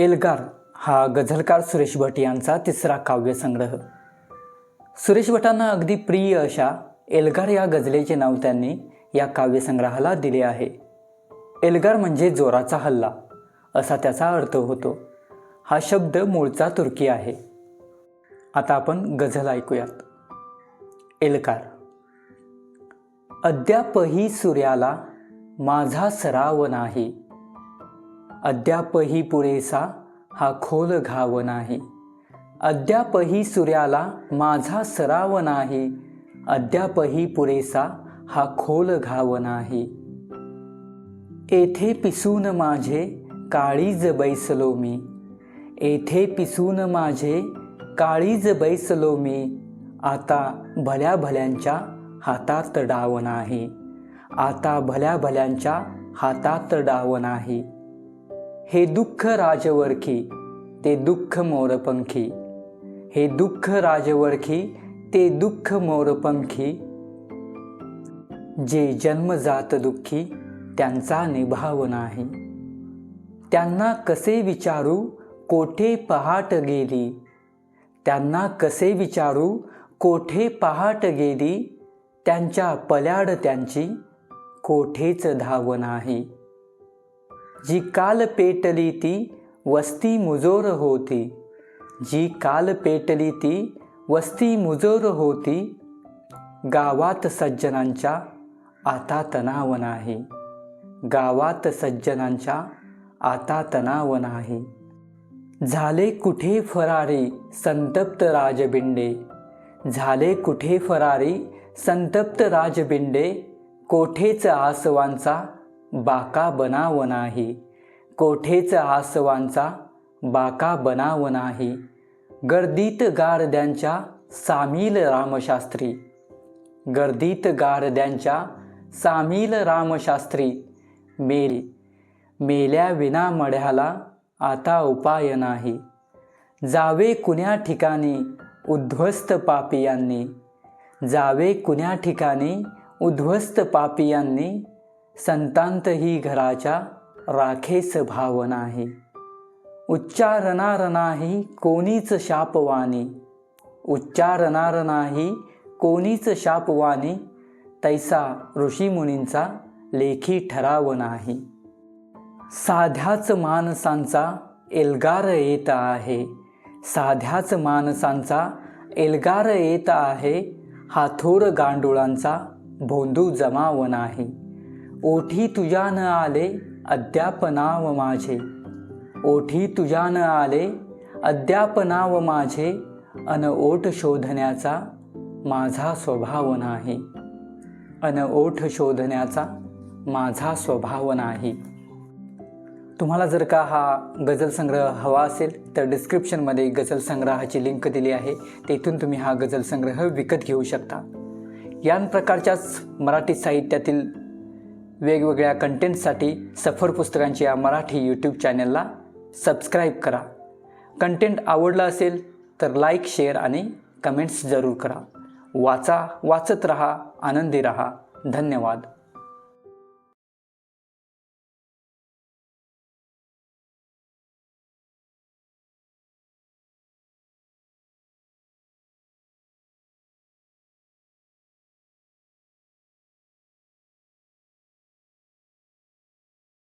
एल्गार हा गझलकार सुरेश भट यांचा तिसरा काव्यसंग्रह सुरेश भटांना अगदी प्रिय अशा एल्गार या गझलेचे नाव त्यांनी या काव्यसंग्रहाला दिले आहे. एल्गार म्हणजे जोराचा हल्ला असा त्याचा अर्थ होतो. हा शब्द मूळचा तुर्की आहे. आता आपण गझल ऐकूयात. एल्गार अद्यापही सूर्याला माझा सराव नाही. अद्यापही पुरेसा हा खोल घाव नाही. अद्यापही सूर्याला माझा सराव नाही. अद्यापही पुरेसा हा खोल घाव नाही. येथे पिसून माझे काळीज बैसलो मी. येथे पिसून माझे काळीज बैसलो मी. आता भल्या भल्यांच्या हातात डाव नाही. आता भल्या भल्यांच्या हातात डाव नाही. हे दुःख राजवरखी ते दुःख मोरपंखी. हे दुःख राजवरखी ते दुःख मोरपंखी. जे जन्मजात दुःखी त्यांचा निभाव नाही. त्यांना कसे विचारू कोठे पहाट गेली? त्यांना कसे विचारू कोठे पहाट गेली? त्यांच्या पल्याड त्यांची कोठेच धाव नाही. जी काल पेटली ती वस्ती मुजोर होती. जी काल पेटली ती वस्ती मुजोर होती गावात सज्जनांच्या आता तणाव नाही. गावात सज्जनांच्या आता तणाव नाही. झाले कुठे फरारी संतप्त राजबिंडे? झाले कुठे फरारी संतप्त राजबिंडे? कोठेच आसवांचा बाका बनाव नाही कोठेच आसवांचा बाका बनाव नाही गर्दीत गारद्यांच्या सामील रामशास्त्री. गर्दीत गारद्यांच्या सामील रामशास्त्री. मेली मेल्या विना मढ्याला आता उपाय नाही. जावे कुण्या ठिकाणी उद्ध्वस्त पापियांनी जावे कुण्या ठिकाणी उद्ध्वस्त पापियांनी संतांत ही घराच्या राखेस भाव नाही उच्चारणार नाही कोणीच शापवाणी. उच्चारणार नाही कोणीच शापवाणी. तैसा ऋषीमुनींचा लेखी ठराव नाही. साध्याच माणसांचा एल्गार येत आहे. साध्याच माणसांचा एल्गार येत आहे. हा थोर गांडुळांचा भोंदू जमाव नाही. ओठी तुझ्या न आले अद्यापनाव माझे. ओठी तुझ्या न आले अद्यापनाव माझे. अन ओठ शोधण्याचा माझा स्वभाव नाही. अन ओठ शोधण्याचा माझा स्वभाव नाही. तुम्हाला जर का हा गझल संग्रह हवा असेल तर डिस्क्रिप्शनमध्ये गझल संग्रहाची लिंक दिली आहे. तेथून तुम्ही हा गझल संग्रह विकत घेऊ शकता. या प्रकारच्याच मराठी साहित्यातील वेगवेगळ्या कंटेंटसाठी सफर पुस्तकांची या मराठी यूट्यूब चॅनलला सबस्क्राईब करा. कंटेंट आवडला असेल तर लाईक शेअर आणि कमेंट्स जरूर करा. वाचा वाचत रहा आनंदी रहा. धन्यवाद.